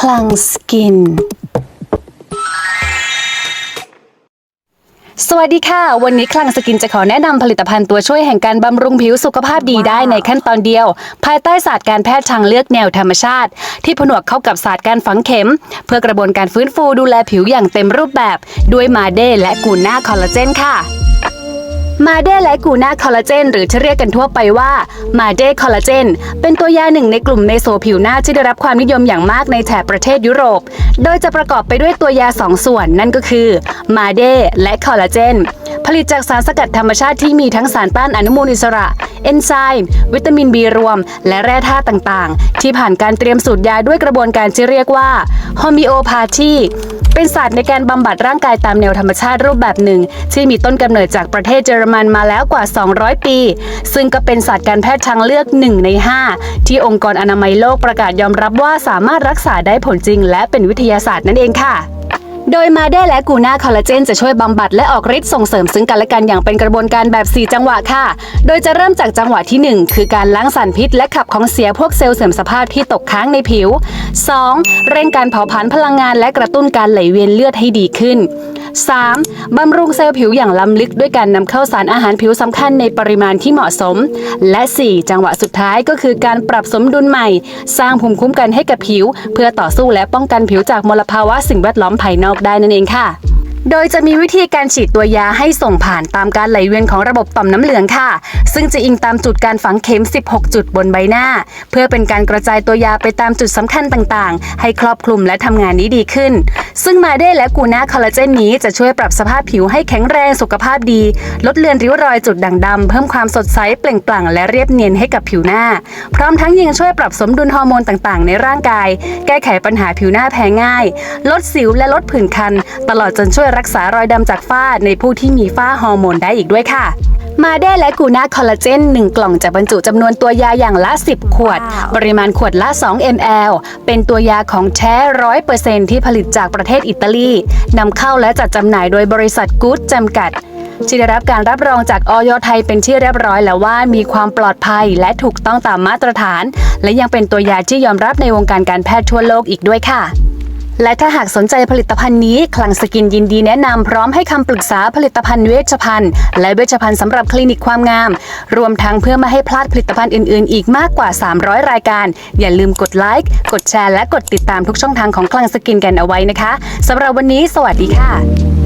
คลังสกิน สวัสดีค่ะ วันนี้คลังสกินจะขอแนะนำผลิตภัณฑ์ตัวช่วยแห่งการบำรุงผิวสุขภาพดีได้ในขั้นตอนเดียว ภายใต้ศาสตร์การแพทย์ทางเลือกแนวธรรมชาติ ที่ผนวกเข้ากับศาสตร์การฝังเข็ม เพื่อกระบวนการฟื้นฟูดูแลผิวอย่างเต็มรูปแบบ ด้วยมาเดและกูน่าคอลลาเจนค่ะ มาเดและกูน่าคอลลาเจนหรือที่เรียกกันทั่วไปว่ามาเดคอลลาเจนเป็นตัวยาหนึ่งในกลุ่มในโซผิวหน้าที่ได้รับความนิยมอย่างมากในแถบประเทศยุโรป โดยจะประกอบไปด้วยตัวยา 2 ส่วนนั่นก็คือมาเดและคอลลาเจนผลิตจากสารสกัดธรรมชาติที่มีทั้งสารต้านอนุมูลอิสระ เอนไซม์วิตามินบีรวม และแร่ธาตุต่างๆ ที่ผ่านการเตรียมสูตรยาด้วยกระบวนการที่เรียกว่าโฮมิโอพาธี เป็นศาสตร์ในการบำบัดร่างกายตามแนวธรรมชาติรูปแบบหนึ่ง ที่มีต้นกำเนิดจากประเทศเยอรมันมาแล้วกว่า 200 ปี ซึ่งก็เป็นศาสตร์การแพทย์ทางเลือก 1 ใน 5 ที่องค์กรอนามัยโลกประกาศยอมรับว่าสามารถรักษาได้ผลจริง และเป็นวิทยาศาสตร์นั่นเองค่ะ โดยมาเด้และกูน่าคอลลาเจนจะช่วยบำบัดและออกฤทธิ์ส่งเสริมซึ่งกันและกันอย่างเป็นกระบวนการแบบ 4 จังหวะค่ะ โดยจะเริ่มจากจังหวะที่ 1 คือการล้างสารพิษ และขับของเสียพวกเซลล์เสื่อมสภาพที่ตกค้างในผิว 2. เร่งการเผาผลาญพลังงานและกระตุ้นการไหลเวียนเลือดให้ดีขึ้น 3. บำรุงเซลล์ผิวอย่างล้ำลึกด้วยการนำเข้าสารอาหารผิวสำคัญในปริมาณที่เหมาะสม และ 4. จังหวะสุดท้ายก็คือการปรับสมดุลใหม่ สร้างภูมิคุ้มกันให้กับผิว เพื่อต่อสู้และป้องกันผิวจากมลภาวะสิ่งแวดล้อมภายนอกได้นั่นเองค่ะโดยจะมีวิธีการฉีดตัวยาให้ส่งผ่านตามการไหลเวียนของระบบต่อมน้ำเหลืองค่ะ ซึ่งจะอิงตามจุดการฝังเข็ม 16 จุดบนใบหน้า เพื่อเป็นการกระจายตัวยาไปตามจุดสำคัญต่างๆ ให้ครอบคลุมและทำงานนี้ดีขึ้นซึ่งมาเด้และกูน่าคอลลาเจนนี้จะช่วยปรับสภาพผิวให้แข็งแรงสุขภาพดี ลดเลือนริ้วรอยจุดด่างดำเพิ่มความสดใสเปล่งปลั่งและเรียบเนียนให้กับผิวหน้า พร้อมทั้งยังช่วยปรับสมดุลฮอร์โมนต่างๆ ในร่างกาย แก้ไขปัญหาผิวหน้าแพ้ง่าย ลดสิวและลดผื่นคัน ตลอดจนช่วยรักษารอยดำจากฝ้าในผู้ที่มีฝ้าฮอร์โมนได้อีกด้วยค่ะ มาเดและกูน่าคอลลาเจน 1 กล่องจะบรรจุจำนวนตัวยาอย่างละ 10 ขวด ปริมาณขวดละ 2 ml เป็นตัวยาของแท้ร้อยเปอร์เซ็นที่ผลิตจากประเทศอิตาลีนำเข้าและจัดจำหน่ายโดยบริษัทกู๊ดจำกัดที่ได้รับการรับรองจากออยไทยเป็นที่เรียบร้อยแล้วว่ามีความปลอดภัยและถูกต้องตามมาตรฐาน และยังเป็นตัวยาที่ยอมรับในวงการการแพทย์ทั่วโลกอีกด้วยค่ะ และถ้าหากสนใจผลิตภัณฑ์นี้ คลังสกินยินดีแนะนำพร้อมให้คำปรึกษาผลิตภัณฑ์เวชภัณฑ์ และเวชภัณฑ์สำหรับคลินิกความงาม รวมทั้งเพื่อไม่ให้พลาดผลิตภัณฑ์อื่นๆ อีกมากกว่า 300 รายการ อย่าลืมกดไลค์กดแชร์และกดติดตามทุกช่องทางของคลังสกินกันเอาไว้นะคะสำหรับวันนี้ สวัสดีค่ะ